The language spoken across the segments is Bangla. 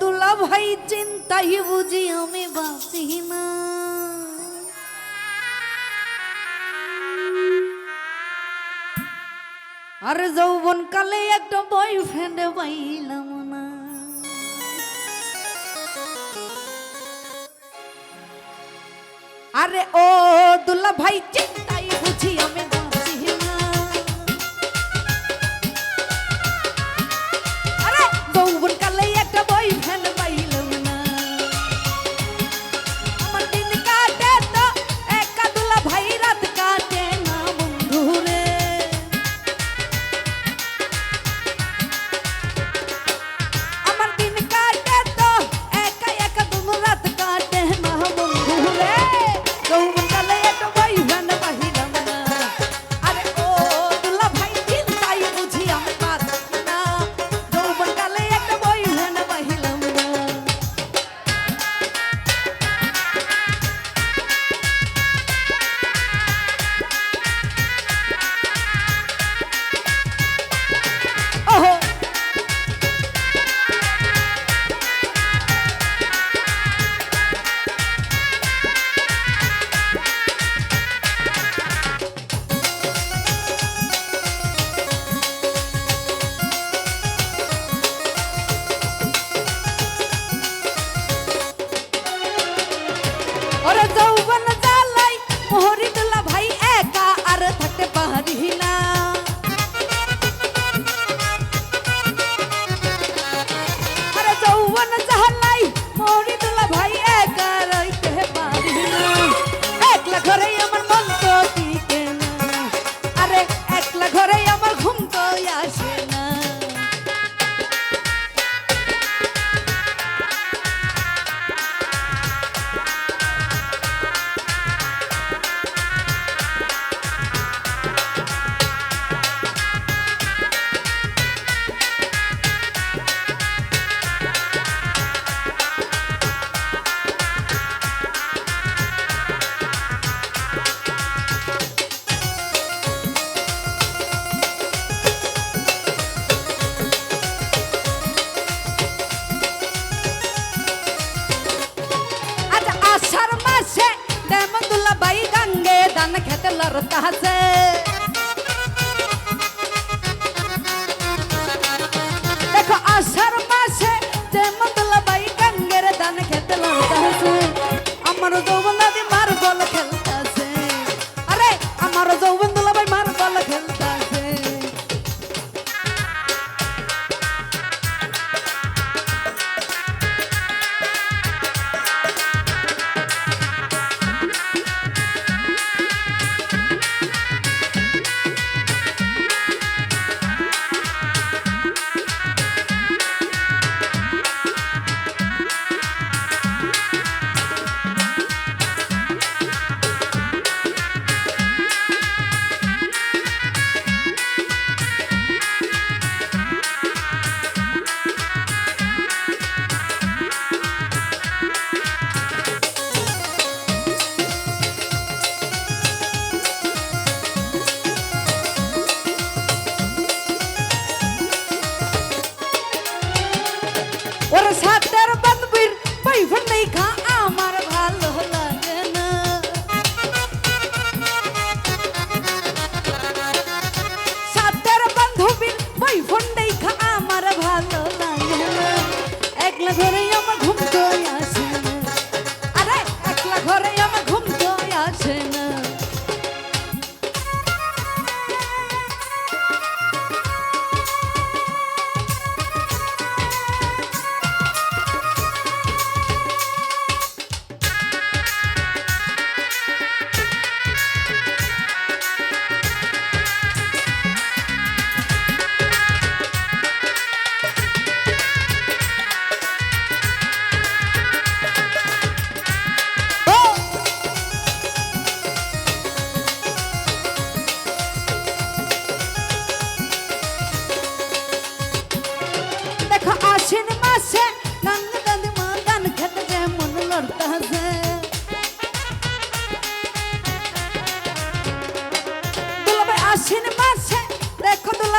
দুলা ভাই চিন্তাই বুঝি আমি বাঁচি না। আর যৌবন কালে একটা বয়ফ্রেন্ড পাইলাম না। আরে ও দুলা ভাই চিন্তাই বুঝি আমি Ahora দরতা আছে इवन नहीं खा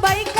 Baica.